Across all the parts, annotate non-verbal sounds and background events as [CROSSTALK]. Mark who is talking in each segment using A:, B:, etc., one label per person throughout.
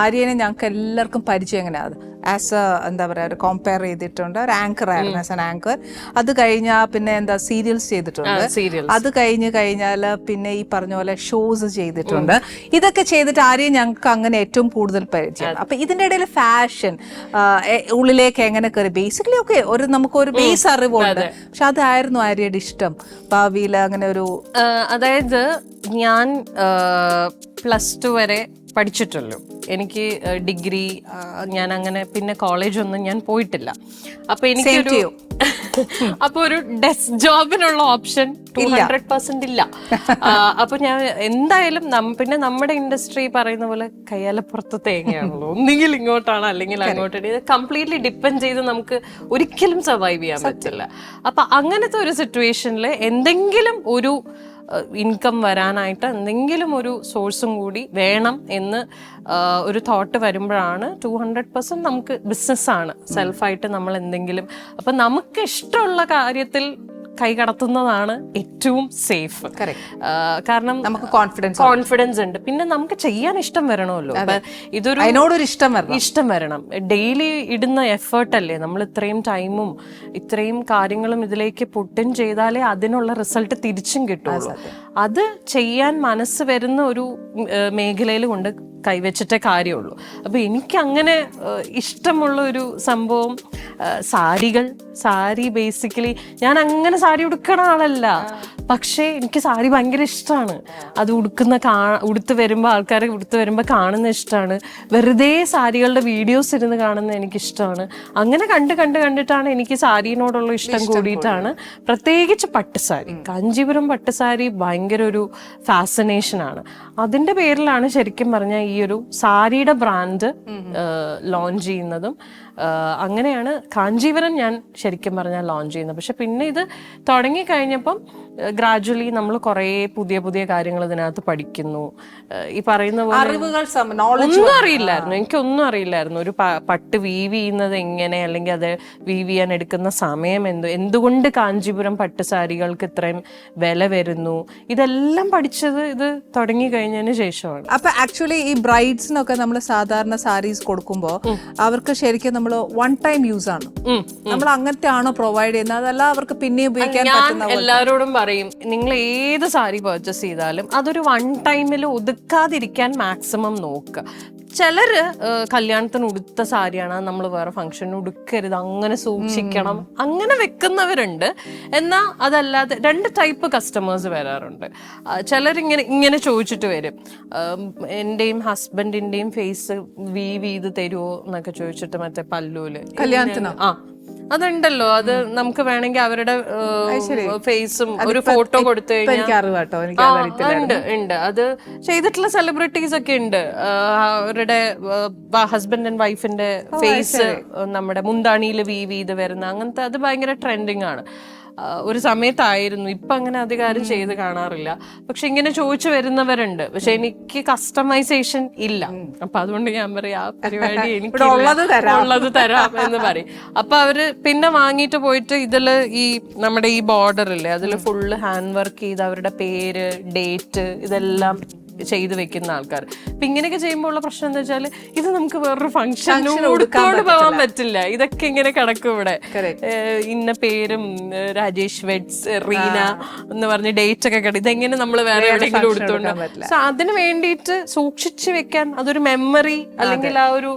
A: ആര്യനെ ഞങ്ങൾക്ക് എല്ലാവർക്കും പരിചയം എങ്ങനെയാണ് ആസ് എ എന്താ പറയുക ഒരു കമ്പയർ ചെയ്തിട്ടുണ്ട്. ഒരു ആങ്കർ ആയിരുന്നു ആസ് എൻ ആങ്കർ അത് കഴിഞ്ഞാൽ പിന്നെ എന്താ സീരിയൽസ് ചെയ്തിട്ടുണ്ട്. അത് കഴിഞ്ഞ് കഴിഞ്ഞാൽ പിന്നെ ഈ പറഞ്ഞ പോലെ ഷോസ് ചെയ്തിട്ടുണ്ട്. ഇതൊക്കെ ചെയ്തിട്ട് ആരെയും ഞങ്ങൾക്ക് അങ്ങനെ ഏറ്റവും കൂടുതൽ പരിചയം. അപ്പൊ ഇതിന്റെ ഇടയിൽ ഫാഷൻ ഉള്ളിലേക്ക് എങ്ങനെ കയറി ബേസിക്കലി ഒക്കെ ഒരു നമുക്ക് ഒരു ബേസ് അറിവുണ്ട്. പക്ഷെ അതായിരുന്നു ആര്യയുടെ ഇഷ്ടം. ഭാവിയിൽ അങ്ങനെ ഒരു
B: അതായത് ഞാൻ പ്ലസ് ടു വരെ പഠിച്ചിട്ടുള്ളൂ. എനിക്ക് ഡിഗ്രി ഞാൻ അങ്ങനെ പിന്നെ കോളേജ് ഒന്നും ഞാൻ പോയിട്ടില്ല. അപ്പൊ എനിക്ക് [LAUGHS] അപ്പൊ ഒരു ഡെസ്ക് ജോബിനുള്ള ഓപ്ഷൻ ടു ഹൺഡ്രഡ് പെർസെന്റ് ഇല്ല. അപ്പൊ ഞാൻ എന്തായാലും പിന്നെ നമ്മുടെ ഇൻഡസ്ട്രി പറയുന്ന പോലെ കയ്യാലപ്പുറത്ത് തേങ്ങയാണല്ലോ. ഒന്നുകിൽ ഇങ്ങോട്ടാണ് അല്ലെങ്കിൽ അങ്ങോട്ടാണ് ഇത് കംപ്ലീറ്റ്ലി ഡിപ്പെൻഡ് ചെയ്ത് നമുക്ക് ഒരിക്കലും സർവൈവ് ചെയ്യാൻ പറ്റില്ല. അപ്പൊ അങ്ങനത്തെ ഒരു സിറ്റുവേഷനിൽ എന്തെങ്കിലും ഒരു ഇൻകം വരാനായിട്ട് എന്തെങ്കിലും ഒരു സോഴ്സും കൂടി വേണം എന്ന് ഒരു തോട്ട് വരുമ്പോഴാണ് ടു ഹൺഡ്രഡ് പെർസെന്റ് നമുക്ക് ബിസിനസ്സാണ് സെൽഫായിട്ട് നമ്മൾ എന്തെങ്കിലും. അപ്പം നമുക്ക് ഇഷ്ടമുള്ള കാര്യത്തിൽ കൈ കടത്തുന്നതാണ് ഏറ്റവും സേഫ്. കാരണം
A: നമുക്ക് കോൺഫിഡൻസ്
B: കോൺഫിഡൻസ് ഉണ്ട്. പിന്നെ നമുക്ക് ചെയ്യാൻ ഇഷ്ടം വരണമല്ലോ. ഇതൊരു
A: അതിനോടൊരു ഇഷ്ടം വരണം.
B: ഇഷ്ടം വരണം. ഡെയിലി ഇടുന്ന എഫേർട്ട് അല്ലേ? നമ്മൾ ഇത്രയും ടൈമും ഇത്രയും കാര്യങ്ങളും ഇതിലേക്ക് പുട്ടിൻ ചെയ്താലേ അതിനുള്ള റിസൾട്ട് തിരിച്ചും കിട്ടുള്ളൂ. അത് ചെയ്യാൻ മനസ്സ് വരുന്ന ഒരു മേഖലയിൽ കൊണ്ട് കൈവച്ചിട്ടേ കാര്യമുള്ളൂ. അപ്പൊ എനിക്ക് അങ്ങനെ ഇഷ്ടമുള്ള ഒരു സംഭവം സാരികൾ. സാരി ബേസിക്കലി ഞാൻ അങ്ങനെ സാരി ഉടുക്കണ ആളല്ല. പക്ഷേ എനിക്ക് സാരി ഭയങ്കര ഇഷ്ടമാണ് അത് ഉടുക്കുന്ന കാ ഉടുത്ത് വരുമ്പോൾ ആൾക്കാർ ഉടുത്ത് വരുമ്പോൾ കാണുന്ന ഇഷ്ടമാണ് വെറുതെ സാരികളുടെ വീഡിയോസ് ഇരുന്ന് കാണുന്ന എനിക്കിഷ്ടമാണ് അങ്ങനെ കണ്ട് കണ്ട് കണ്ടിട്ടാണ് എനിക്ക് സാരിനോടുള്ള ഇഷ്ടം കൂടിയിട്ടാണ്. പ്രത്യേകിച്ച് പട്ടുസാരി കാഞ്ചീപുരം പട്ടുസാരി ഭയങ്കര ഒരു ഫാസിനേഷനാണ് അതിന്റെ പേരിലാണ് ശരിക്കും പറഞ്ഞാൽ ഈ ഒരു സാരിയുടെ ബ്രാൻഡ് ലോഞ്ച് ചെയ്യുന്നതും. അങ്ങനെയാണ് കാഞ്ചീപുരം ഞാൻ ശരിക്കും പറഞ്ഞാൽ ലോഞ്ച് ചെയ്യുന്നത്. പക്ഷെ പിന്നെ ഇത് തുടങ്ങി കഴിഞ്ഞപ്പം ഗ്രാജുവലി നമ്മൾ കുറേ പുതിയ പുതിയ കാര്യങ്ങൾ ഇതിനകത്ത് പഠിക്കുന്നു. ഈ പറയുന്ന
A: അറിവുകൾ
B: ഒന്നും അറിയില്ലായിരുന്നു. എനിക്കൊന്നും അറിയില്ലായിരുന്നു. ഒരു പട്ട് വീവ് ചെയ്യുന്നത് എങ്ങനെ അല്ലെങ്കിൽ അത് വീവ് ചെയ്യാൻ എടുക്കുന്ന സമയം എന്ത് എന്തുകൊണ്ട് കാഞ്ചീപുരം പട്ട് സാരികൾക്ക് ഇത്രയും വില വരുന്നു? ഇതെല്ലാം പഠിച്ചത് ഇത് തുടങ്ങി കഴിഞ്ഞതിന് ശേഷമാണ്.
A: അപ്പൊ ആക്ച്വലി ഈ ബ്രൈഡ്സിനൊക്കെ നമ്മൾ സാധാരണ സാരീസ് കൊടുക്കുമ്പോൾ അവർക്ക് ശരിക്കും നമ്മൾ വൺ ടൈം യൂസ് ആണ്.
B: ഉം.
A: നമ്മൾ അങ്ങനത്തെ ആണോ പ്രൊവൈഡ് ചെയ്യുന്നത്? അതല്ല അവർക്ക് പിന്നെ ഉപയോഗിക്കാൻ പറ്റുന്ന
B: എല്ലാവരോടും പറയും നിങ്ങൾ ഏത് സാരി പർച്ചേസ് ചെയ്താലും അതൊരു വൺ ടൈമിൽ ഒതുക്കാതിരിക്കാൻ മാക്സിമം നോക്കുക ചിലര് കല്യാണത്തിന് ഉടുത്ത സാരിയാണ് നമ്മൾ വേറെ ഫംഗ്ഷന് ഉടുക്കരുത് അങ്ങനെ സൂക്ഷിക്കണം അങ്ങനെ വെക്കുന്നവരുണ്ട്. എന്നാൽ അതല്ലാതെ രണ്ട് ടൈപ്പ് കസ്റ്റമേഴ്സ് വരാറുണ്ട്. ചിലരിങ്ങനെ ഇങ്ങനെ ചോദിച്ചിട്ട് വരും. എന്റെയും ഹസ്ബൻഡിന്റെയും ഹസ്ബൻഡിന്റെയും ഫേസ് വീവ് ചെയ്ത് തരുമോ എന്നൊക്കെ ചോദിച്ചിട്ട് മറ്റേ പല്ലൂൽ.
A: കല്യാണത്തിന്?
B: ആ അതുണ്ടല്ലോ. അത് നമുക്ക് വേണമെങ്കിൽ അവരുടെ ഫേസും ഒരു ഫോട്ടോ കൊടുത്തു കഴിഞ്ഞാൽ ഉണ്ട് ഉണ്ട്. അത് ചെയ്തിട്ടുള്ള സെലിബ്രിറ്റീസ് ഒക്കെ ഉണ്ട്. അവരുടെ ഹസ്ബൻഡ് ആൻഡ് വൈഫിന്റെ ഫേസ് നമ്മുടെ മുന്താണിയിൽ വീവ് ചെയ്ത് വരുന്ന അങ്ങനത്തെ അത് ഭയങ്കര ട്രെൻഡിങ് ആണ്. ഒരു സമയത്തായിരുന്നു. ഇപ്പൊ അങ്ങനെ അധികാരം ചെയ്ത് കാണാറില്ല. പക്ഷെ ഇങ്ങനെ ചോദിച്ചു വരുന്നവരുണ്ട്. പക്ഷെ എനിക്ക് കസ്റ്റമൈസേഷൻ ഇല്ല. അപ്പൊ അതുകൊണ്ട് ഞാൻ പറയാ ആ പരിപാടി [LAUGHS] എനിക്ക്
A: ഉള്ളത് തരാം.
B: ഉള്ളത് തരാം എന്ന് പറയും. അപ്പൊ അവർ പിന്നെ വാങ്ങിയിട്ട് പോയിട്ട് ഇതിൽ ഈ നമ്മുടെ ഈ ബോർഡർ ഇല്ലേ അതിൽ ഫുള്ള് ഹാൻഡ് വർക്ക് ചെയ്ത് അവരുടെ പേര് ഡേറ്റ് ഇതെല്ലാം ചെയ്ത് വെക്കുന്ന ആൾക്കാർ. അപ്പൊ ഇങ്ങനെയൊക്കെ ചെയ്യുമ്പോൾ ഉള്ള പ്രശ്നം എന്താ വെച്ചാൽ ഇത് നമുക്ക് വേറൊരു ഫംഗ്ഷൻ ഉടുത്തോണ്ട് പോകാൻ പറ്റില്ല. ഇതൊക്കെ ഇങ്ങനെ കിടക്കും ഇവിടെ. ഇന്ന പേരും രാജേഷ് വെഡ്സ് റീന എന്ന് പറഞ്ഞ ഡേറ്റ് ഒക്കെ കിടക്കും. ഇതെങ്ങനെ നമ്മൾ വേറെ എവിടെയെങ്കിലും
A: കൊടുത്തോണ്ട്
B: ഉടുത്തോണ്ട് സോ അതിന് വേണ്ടിയിട്ട് സൂക്ഷിച്ചു വെക്കാൻ അതൊരു മെമ്മറി അല്ലെങ്കിൽ ആ ഒരു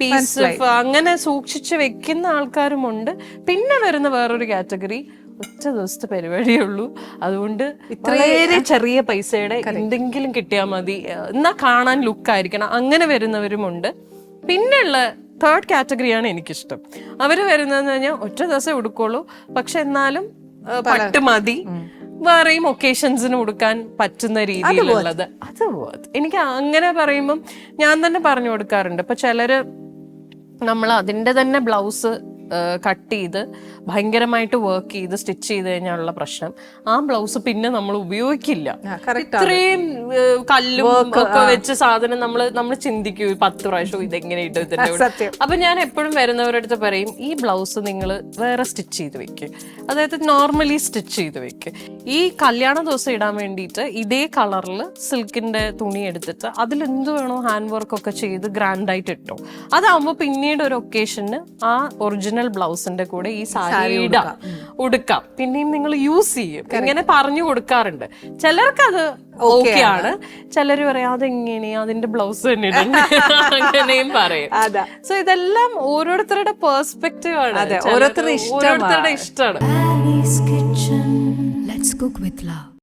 B: പീസ് അങ്ങനെ സൂക്ഷിച്ചു വെക്കുന്ന ആൾക്കാരുമുണ്ട് പിന്നെ വരുന്ന വേറൊരു കാറ്റഗറി ഒറ്റ ദിവസത്തെ പരിപാടിയേ ഉള്ളൂ അതുകൊണ്ട് ഇത്രയേറെ ചെറിയ പൈസയുടെ എന്തെങ്കിലും കിട്ടിയാൽ മതി. എന്നാ കാണാൻ ലുക്ക് ആയിരിക്കണം അങ്ങനെ വരുന്നവരുമുണ്ട്. പിന്നെയുള്ള തേർഡ് കാറ്റഗറിയാണ് എനിക്കിഷ്ടം. അവർ വരുന്നതെന്ന് പറഞ്ഞാൽ ഒറ്റ ദിവസം ഉടുക്കുള്ളൂ. പക്ഷെ എന്നാലും പട്ട് മതി. വേറെയും ഒക്കേഷൻസിന് കൊടുക്കാൻ പറ്റുന്ന രീതിയിലുള്ളത്. അത് എനിക്ക് അങ്ങനെ പറയുമ്പം ഞാൻ തന്നെ പറഞ്ഞു കൊടുക്കാറുണ്ട്. ഇപ്പൊ ചിലര് നമ്മൾ അതിന്റെ തന്നെ ബ്ലൗസ് കട്ട് ചെയ്ത് ഭയങ്കരമായിട്ട് വർക്ക് ചെയ്ത് സ്റ്റിച്ച് ചെയ്ത് കഴിഞ്ഞാലുള്ള പ്രശ്നം. ആ ബ്ലൗസ് പിന്നെ നമ്മൾ ഉപയോഗിക്കില്ല. ഇത്രയും കല്ലും ഒക്കെ വെച്ച് സാധനം നമ്മൾ നമ്മൾ ചിന്തിക്കൂ പത്ത് പ്രാവശ്യം ഇതെങ്ങനെ ഇട്ട് ഇതിന്റെ. അപ്പൊ ഞാൻ എപ്പോഴും വരുന്നവരുടെ അടുത്ത് പറയും ഈ ബ്ലൗസ് നിങ്ങൾ വേറെ സ്റ്റിച്ച് ചെയ്ത് വെക്ക്. അതായത് നോർമലി സ്റ്റിച്ച് ചെയ്ത് വെക്ക്. ഈ കല്യാണ ദിവസം ഇടാൻ വേണ്ടിയിട്ട് ഇതേ കളറിൽ സിൽക്കിന്റെ തുണി എടുത്തിട്ട് അതിൽ എന്ത് വേണോ ഹാൻഡ് വർക്ക് ഒക്കെ ചെയ്ത് ഗ്രാൻഡായിട്ട് ഇട്ടോ. അതാവുമ്പോ പിന്നീട് ഒരു ഒക്കേഷന് ആ ഒറിജിനൽ ബ്ലൗസിന്റെ കൂടെ ഈ സാരി ഇടാം. ഉടുക്കാം. പിന്നെയും നിങ്ങൾ യൂസ് ചെയ്യും. ഇങ്ങനെ പറഞ്ഞു കൊടുക്കാറുണ്ട്. ചിലർക്ക് അത് ഓക്കെ ആണ്. ചിലർ പറയാം അതെങ്ങനെ അതിന്റെ ബ്ലൗസ് തന്നെ [LAUGHS] അങ്ങനെയും പറയും.
A: അതാ.
B: സോ ഇതെല്ലാം ഓരോരുത്തരുടെ പേഴ്സ്പെക്റ്റീവ് ആണ്.
A: ഓരോരുത്തരുടെ ഇഷ്ടമാണ്.
C: Let's cook with love.